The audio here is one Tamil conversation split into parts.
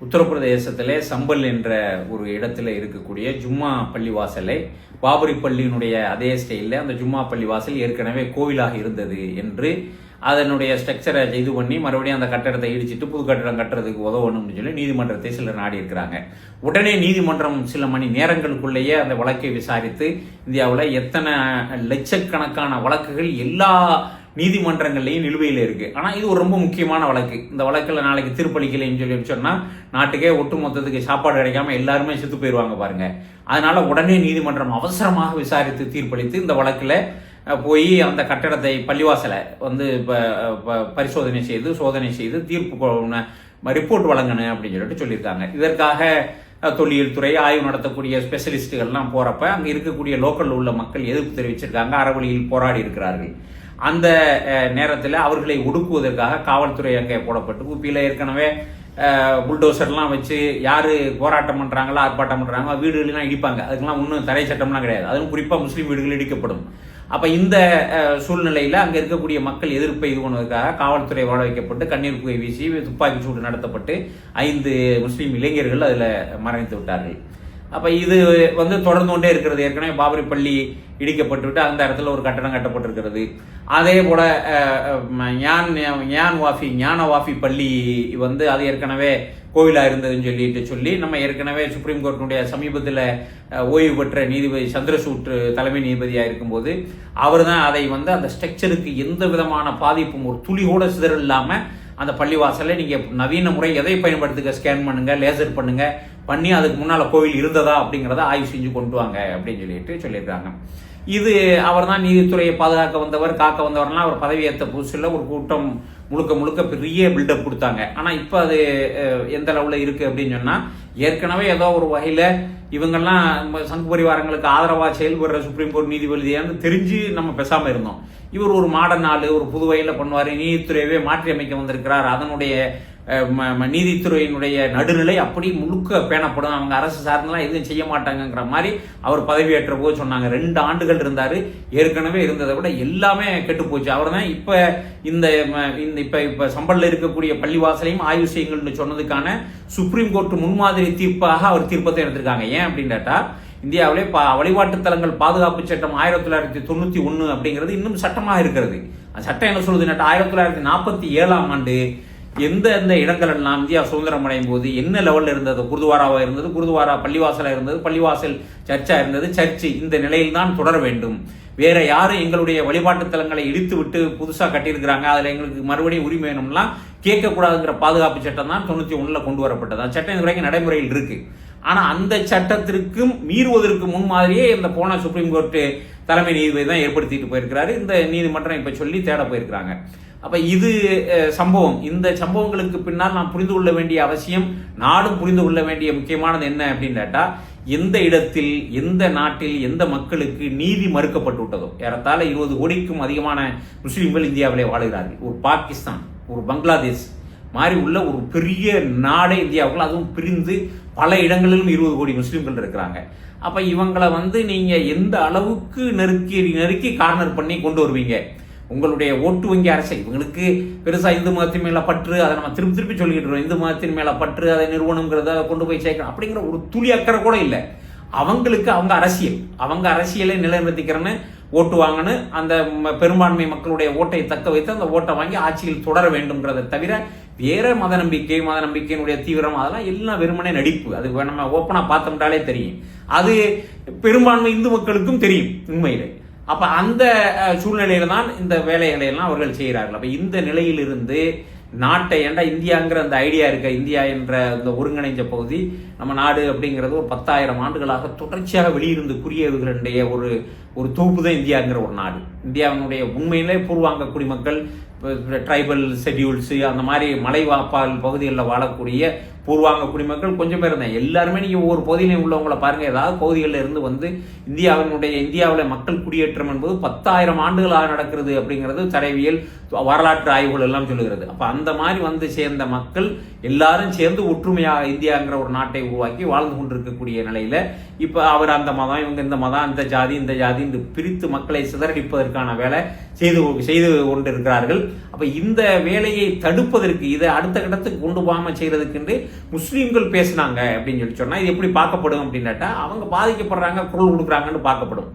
உத்தரப்பிரதேசத்திலே சம்பல் என்ற ஒரு இடத்துல இருக்கக்கூடிய ஜும்மா பள்ளிவாசலை பாபரி பள்ளியினுடைய அதே ஸ்டைலில் அந்த ஜும்மா பள்ளிவாசல் ஏற்கனவே கோவிலாக இருந்தது என்று அதனுடைய ஸ்ட்ரக்சரை இது பண்ணி மறுபடியும் அந்த கட்டடத்தை இடிச்சிட்டு புது கட்டடம் கட்டுறதுக்கு உதவணும்னு சொல்லி நீதிமன்றத்தை சிலர் நாடி இருக்கிறாங்க உடனே நீதிமன்றம் சில மணி நேரங்களுக்குள்ளேயே அந்த வழக்கை விசாரித்து இந்தியாவில் எத்தனை லட்சக்கணக்கான வழக்குகள் எல்லா நீதிமன்றங்கள்லையும் நிலுவையில் இருக்குது ஆனால் இது ஒரு ரொம்ப முக்கியமான வழக்கு. இந்த வழக்கில் நாளைக்கு தீர்ப்பளிக்கலைன்னு சொல்லி சொன்னால் நாட்டுக்கே ஒட்டு மொத்தத்துக்கு சாப்பாடு கிடைக்காம எல்லாருமே செத்து போயிடுவாங்க பாருங்க. அதனால உடனே நீதிமன்றம் அவசரமாக விசாரித்து தீர்ப்பளித்து இந்த வழக்கில் போய் அந்த கட்டடத்தை பள்ளிவாசலை வந்து இப்போ ப- பரிசோதனை செய்து சோதனை செய்து தீர்ப்பு ரிப்போர்ட் வழங்கணும் அப்படின்னு சொல்லிட்டு சொல்லியிருக்காங்க. இதற்காக தொழில் துறை ஆய்வு நடத்தக்கூடிய ஸ்பெஷலிஸ்ட்டுகள்லாம் போகிறப்ப அங்கே இருக்கக்கூடிய லோக்கலில் உள்ள மக்கள் எதிர்ப்பு தெரிவிச்சிருக்காங்க. அறவழியில் போராடி இருக்கிறார்கள். அந்த நேரத்தில் அவர்களை ஒடுக்குவதற்காக காவல்துறை அங்கே போடப்பட்டு உப்பியில் ஏற்கனவே புல்டோசர்லாம் வச்சு யார் போராட்டம் பண்ணுறாங்களோ ஆர்ப்பாட்டம் பண்ணுறாங்களோ வீடுகளெலாம் இடிப்பாங்க. அதுக்கெல்லாம் ஒன்றும் தடை சட்டம்லாம் கிடையாது. அதுவும் குறிப்பாக முஸ்லீம் வீடுகள் இடிக்கப்படும். அப்போ இந்த சூழ்நிலையில் அங்கே இருக்கக்கூடிய மக்கள் எதிர்ப்பை இது பண்ணுவதற்காக காவல்துறை வாழ வைக்கப்பட்டு கண்ணீர் புகை வீசி துப்பாக்கி சூடு நடத்தப்பட்டு ஐந்து முஸ்லீம் இளைஞர்கள் அதில் மறைந்து விட்டார்கள். அப்போ இது வந்து தொடர்ந்து கொண்டே இருக்கிறது. ஏற்கனவே பாபரி பள்ளி இடிக்கப்பட்டுவிட்டு அந்த இடத்துல ஒரு கட்டடம் கட்டப்பட்டிருக்கிறது. அதே போல ஞான் ஞான் வாஃபி ஞான வாஃபி பள்ளி வந்து அது ஏற்கனவே கோவிலாக இருந்ததுன்னு சொல்லிட்டு சொல்லி நம்ம ஏற்கனவே சுப்ரீம் கோர்ட்டினுடைய சமீபத்தில் ஓய்வு பெற்ற நீதிபதி சந்திரசூட் தலைமை நீதிபதியாக இருக்கும்போது அவர் தான் அதை வந்து அந்த ஸ்ட்ரக்சருக்கு எந்த விதமான பாதிப்பும் ஒரு துளி கூட சிதறல் இல்லாமல் அந்த பள்ளிவாசலை நீங்கள் நவீன முறை எதை பயன்படுத்துக ஸ்கேன் பண்ணுங்கள் லேசர் பண்ணுங்கள் பண்ணி அதுக்கு முன்னால் கோவில் இருந்ததா அப்படிங்கிறத ஆய்வு செஞ்சு கொண்டு வாங்க அப்படின்னு சொல்லிட்டு சொல்லியிருக்காங்க. இது அவர் தான் நீதித்துறையை பாதுகாக்க வந்தவர் காக்க வந்தவர்லாம் அவர் பதவியேற்ற புதுசில் ஒரு கூட்டம் முழுக்க முழுக்க பெரிய பில்டப் கொடுத்தாங்க. ஆனால் இப்போ அது எந்த லெவலில் இருக்குது அப்படின்னு சொன்னால் ஏற்கனவே ஏதோ ஒரு வகையில் இவங்கெல்லாம் நம்ம சங்கு பரிவாரங்களுக்கு ஆதரவாக செயல்படுற சுப்ரீம் கோர்ட் நீதிபதியான்னு தெரிஞ்சு நம்ம பேசாமல் இருந்தோம். இவர் ஒரு மாடர்ன் ஆள் ஒரு புது வகையில் பண்ணுவார் நீதித்துறையவே மாற்றி அமைக்க வந்திருக்கிறார். அதனுடைய நீதித்துறையினுடைய நடுநிலை அப்படி முழுக்க பேணப்படும். அவங்க அரசு சார்ந்தெல்லாம் எதுவும் செய்ய மாட்டாங்கங்கிற மாதிரி அவர் பதவியேற்ற போது சொன்னாங்க. ரெண்டு ஆண்டுகள் இருந்தார். ஏற்கனவே இருந்ததை விட எல்லாமே கெட்டு போச்சு. அவர் தான் இப்போ இந்த ம- இந்த இப்போ இப்போ சம்பளில் இருக்கக்கூடிய பள்ளிவாசலையும் ஆய்வு செய்யுங்கள்னு சொன்னதுக்கான சுப்ரீம் கோர்ட் முன்மாதிரி தீர்ப்பாக அவர் தீர்ப்பத்தை எடுத்திருக்காங்க. ஏன் அப்படின்னு கேட்டா இந்தியாவிலே பா வழிபாட்டு தலங்கள் பாதுகாப்பு சட்டம் ஆயிரத்தி தொள்ளாயிரத்தி தொண்ணூத்தி ஒன்று அப்படிங்கிறது இன்னும் சட்டமாக இருக்கிறது. அந்த சட்டம் என்ன சொல்லுதுன்னா ஆயிரத்தி தொள்ளாயிரத்தி நாற்பத்தி ஏழாம் ஆண்டு எந்த எந்த இடங்கள் எல்லாம் இந்தியா சுதந்திரம் அடையும் போது என்ன லெவலில் இருந்தது? குருதுவாராவாக இருந்தது குருதுவாரா பள்ளிவாசலாக இருந்தது பள்ளிவாசல் சர்ச்சாக இருந்தது சர்ச்சு இந்த நிலையில் தான் தொடர வேண்டும். வேற யாரும் எங்களுடைய வழிபாட்டு தலங்களை இடித்து விட்டு புதுசாக கட்டியிருக்கிறாங்க? அதில் எங்களுக்கு மறுபடியும் உரிமை வேணும்லாம் கேட்கக்கூடாதுங்கிற பாதுகாப்பு சட்டம் தான் தொண்ணூற்றி ஒன்றில் கொண்டு வரப்பட்டது. அந்த சட்டம் இது வரைக்கும் நடைமுறையில் இருக்கு. ஆனால் அந்த சட்டத்திற்கும் மீறுவதற்கு முன் மாதிரியே இந்த போன சுப்ரீம் கோர்ட்டு தலைமை நீதிபதி தான் ஏற்படுத்திட்டு போயிருக்கிறாரு. இந்த நீதிமன்றம் இப்போ சொல்லி தேட போயிருக்கிறாங்க. அப்போ இது சம்பவம். இந்த சம்பவங்களுக்கு பின்னால் நாம் புரிந்து கொள்ள வேண்டிய அவசியம் நாடும் புரிந்து கொள்ள வேண்டிய முக்கியமானது என்ன அப்படின்னு கேட்டால் எந்த இடத்தில் எந்த நாட்டில் எந்த மக்களுக்கு நீதி மறுக்கப்பட்டு விட்டதோ ஏறத்தாழ இருபது கோடிக்கும் அதிகமான முஸ்லீம்கள் இந்தியாவிலே வாழுகிறார்கள். ஒரு பாகிஸ்தான் ஒரு பங்களாதேஷ் மாதிரி உள்ள ஒரு பெரிய நாடே இந்தியாவுக்குள்ள அதுவும் பிரிந்து பல இடங்களிலும் இருபது கோடி முஸ்லீம்கள் இருக்கிறாங்க. அப்போ இவங்களை வந்து நீங்கள் எந்த அளவுக்கு நெருக்கி நெருக்கி கார்னர் பண்ணி கொண்டு வருவீங்க? உங்களுடைய ஓட்டு வங்கி அரசியல் இவங்களுக்கு பெருசா இந்து மதத்தின் மேல பற்று அதை நம்ம திருப்பி திருப்பி சொல்லிட்டு இருக்கோம். இந்து மதத்தின் மேல பற்று அதை நிறுவனங்கிறத கொண்டு போய் சேர்க்கணும். அப்படிங்கிற ஒரு துளி அக்கறை கூட இல்லை. அவங்களுக்கு அவங்க அரசியல். அவங்க அரசியலை நிலைநிறுத்திக்கிறேன்னு ஓட்டு வாங்கன்னு அந்த ம- பெரும்பான்மை மக்களுடைய ஓட்டை தக்க வைத்து அந்த ஓட்டை வாங்கி ஆட்சியில் தொடர வேண்டும்ங்கிறத தவிர வேற மத நம்பிக்கை மத நம்பிக்கையினுடைய தீவிரம் அதெல்லாம் எல்லாம் வெறுமனே நடிப்பு. அது நம்ம ஓப்பனா பார்த்தோம்னாலே தெரியும். அது பெரும்பான்மை இந்து மக்களுக்கும் தெரியும் உண்மையிலே. அப்போ அந்த சூழ்நிலையில தான் இந்த வேலைகளை எல்லாம் அவர்கள் செய்கிறார்கள். அப்போ இந்த நிலையிலிருந்து நாட்டை ஏண்டா இந்தியாங்கிற அந்த ஐடியா இருக்க இந்தியா என்ற இந்த ஒருங்கிணைஞ்ச பகுதி நம்ம நாடு அப்படிங்கிறது ஒரு பத்தாயிரம் ஆண்டுகளாக தொடர்ச்சியாக வெளியிருந்து குறியவர்களுடைய ஒரு ஒரு தொகுப்பு தான் இந்தியாங்கிற ஒரு நாடு. இந்தியாவினுடைய உண்மையிலே பூர்வாங்க குடிமக்கள் ட்ரைபல் ஷெட்யூல்ஸு அந்த மாதிரி மலைவாப்பால் பகுதிகளில் வாழக்கூடிய பூர்வாங்க குடிமக்கள் கொஞ்சம் பேர் தான் எல்லாருமே நீங்கள் ஒவ்வொரு பகுதியிலையும் உள்ளவங்களை பாருங்க. ஏதாவது பகுதிகளில் இருந்து வந்து இந்தியாவினுடைய இந்தியாவில் மக்கள் குடியேற்றம் என்பது பத்தாயிரம் ஆண்டுகளாக நடக்கிறது அப்படிங்கிறது தடவியல் வரலாற்று ஆய்வுகள் எல்லாம் சொல்லுகிறது. அப்போ அந்த மாதிரி வந்து சேர்ந்த மக்கள் எல்லாரும் சேர்ந்து ஒற்றுமையாக இந்தியாங்கிற ஒரு நாட்டை உருவாக்கி வாழ்ந்து கொண்டிருக்கக்கூடிய நிலையில் இப்போ அவர் அந்த மதம் இவங்க இந்த மதம் இந்த ஜாதி இந்த ஜாதி இந்த பிரித்து மக்களை சிதறடிப்பதற்கான வேலை செய்து செய்து கொண்டிருக்கிறார்கள். அப்போ இந்த வேலையை தடுப்பதற்கு இதை அடுத்த கட்டத்துக்கு கொண்டு போகாமல் செய்கிறதுக்குண்டு முஸ்லீம்கள் பேசுனாங்க அப்படின்னு சொல்லி சொன்னால் இது எப்படி பார்க்கப்படும் அப்படின்னாட்டா அவங்க பாதிக்கப்படுறாங்க குரல் கொடுக்குறாங்கன்னு பார்க்கப்படும்.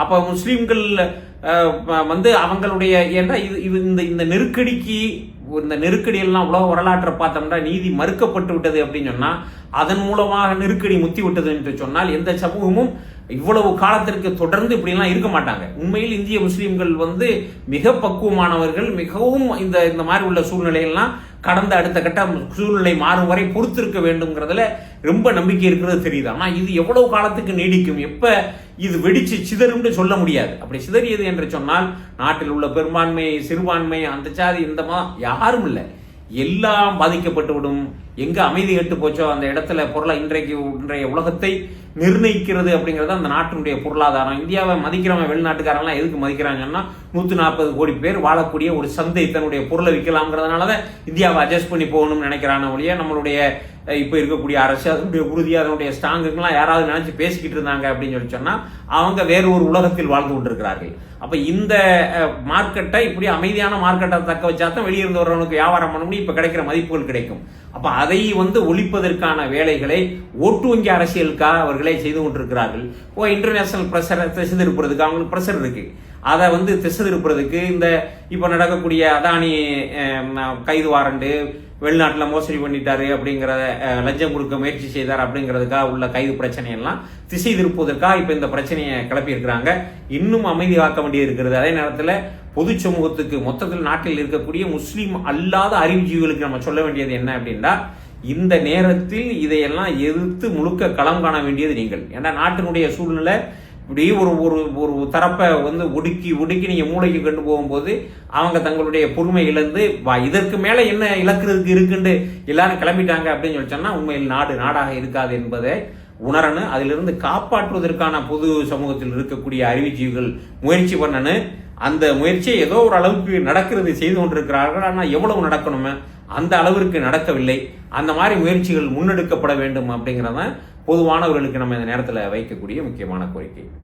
அப்போ முஸ்லீம்கள் வந்து அவங்களுடைய ஏன்னா இது இது இந்த இந்த நெருக்கடிக்கு இந்த நெருக்கடியெல்லாம் உலக வரலாற்றை பார்த்தோம்னா நீதி மறுக்கப்பட்டு விட்டது அப்படின்னு சொன்னால் அதன் மூலமாக நெருக்கடி முத்தி விட்டது என்று சொன்னால் எந்த சமூகமும் இவ்வளவு காலத்திற்கு தொடர்ந்து இப்படிலாம் இருக்க மாட்டாங்க. உண்மையில் இந்திய முஸ்லீம்கள் வந்து மிக பக்குவமானவர்கள் மிகவும் இந்த இந்த மாதிரி உள்ள சூழ்நிலையெல்லாம் கடந்த அடுத்த கட்டம் சூழ்நிலை மாறும் வரை பொறுத்திருக்க வேண்டும்ங்கிறதுல ரொம்ப நம்பிக்கை இருக்கிறது தெரியுது. ஆனால் இது எவ்வளவு காலத்துக்கு நீடிக்கும்? எப்போ இது வெடிச்சு சிதறும்னு சொல்ல முடியாது. அப்படி சிதறியது என்று சொன்னால் நாட்டில் உள்ள பெரும்பான்மை சிறுபான்மை அந்த சாதி இந்த மா யாரும் இல்லை. எல்லாம் பாதிக்கப்பட்டு விடும் எங்க அமைதி கெட்டு போச்சோ அந்த இடத்துல பொருளை இன்றைக்கு இன்றைய உலகத்தை நிர்ணயிக்கிறது அப்படிங்கிறது அந்த நாட்டினுடைய பொருளாதாரம். இந்தியாவை மதிக்கிறவன் வெளிநாட்டுக்காரங்களாம் எதுக்கு மதிக்கிறாங்கன்னா நூற்று நாற்பது கோடி பேர் வாழக்கூடிய ஒரு சந்தை தன்னுடைய பொருளை விற்கலாம்ங்கிறதுனால தான் இந்தியாவை அட்ஜஸ்ட் பண்ணி போகணும்னு நினைக்கிறான ஒழிய நம்மளுடைய இப்போ இருக்கக்கூடிய அரசு அதனுடைய உறுதி அதனுடைய ஸ்ட்ராங்குக்கெல்லாம் யாராவது நினச்சி பேசிக்கிட்டு இருந்தாங்க அப்படின்னு சொல்லி சொன்னால் அவங்க வேறு ஒரு உலகத்தில் வாழ்ந்து கொண்டிருக்கிறார்கள். அப்போ இந்த மார்க்கெட்டை இப்படி அமைதியான மார்க்கெட்டை தக்க வச்சா தான் வெளியிருந்தவர்களுக்கு வியாபாரம் பண்ண முடியும் இப்போ கிடைக்கிற மதிப்புகள் கிடைக்கும். அப்ப அதை வந்து ஒழிப்பதற்கான வேலைகளை ஓட்டு வங்கி அரசியலுக்காக அவர்களே செய்து கொண்டிருக்கிறார்கள். ஓ இன்டர்நேஷனல் ப்ரெஷரை திசை அவங்களுக்கு ப்ரெஷர் இருக்குது அதை வந்து திசை திருப்புறதுக்கு இந்த இப்போ நடக்கக்கூடிய அதானி கைது வாரண்டு வெளிநாட்டில் மோசடி பண்ணிட்டாரு அப்படிங்கிறத லஞ்சம் கொடுக்க முயற்சி செய்தார் அப்படிங்கிறதுக்காக உள்ள கைது பிரச்சனையெல்லாம் திசை திருப்புவதற்காக இப்போ இந்த பிரச்சனையை கிளப்பியிருக்கிறாங்க. இன்னும் அமைதி காக்க வேண்டியது இருக்கிறது. அதே நேரத்தில் பொது சமூகத்துக்கு மொத்தத்தில் நாட்டில் இருக்கக்கூடிய முஸ்லீம் அல்லாத அறிவுஜீவிகளுக்கு நம்ம சொல்ல வேண்டியது என்ன அப்படின்னா இந்த நேரத்தில் இதையெல்லாம் எதிர்த்து முழுக்க களம் காண வேண்டியது நீங்கள். ஏன்னா நாட்டினுடைய சூழ்நிலை இப்படி ஒரு ஒரு ஒரு தரப்பை வந்து ஒடுக்கி ஒடுக்கி நீங்கள் மூளைக்கு கொண்டு போகும்போது அவங்க தங்களுடைய பொறுமை இழந்து வா இதற்கு மேலே என்ன இழக்கிறதுக்கு இருக்குன்னு எல்லாரும் கிளம்பிட்டாங்க அப்படின்னு சொல்லி உண்மையில் நாடு நாடாக இருக்காது என்பதை உணரணும். அதிலிருந்து காப்பாற்றுவதற்கான பொது சமூகத்தில் இருக்கக்கூடிய அறிவுஜீவிகள் முயற்சி பண்ணணும் அந்த முயற்சியை ஏதோ ஒரு அளவுக்கு நடக்கிறது செய்து கொண்டிருக்கிறார்கள். ஆனால் எவ்வளவு நடக்கணுமே அந்த அளவிற்கு நடக்கவில்லை. அந்த மாதிரி முயற்சிகள் முன்னெடுக்கப்பட வேண்டும் அப்படிங்கிறத பொதுவானவர்களுக்கு நம்ம இந்த நேரத்தில் வைக்கக்கூடிய முக்கியமான கோரிக்கை.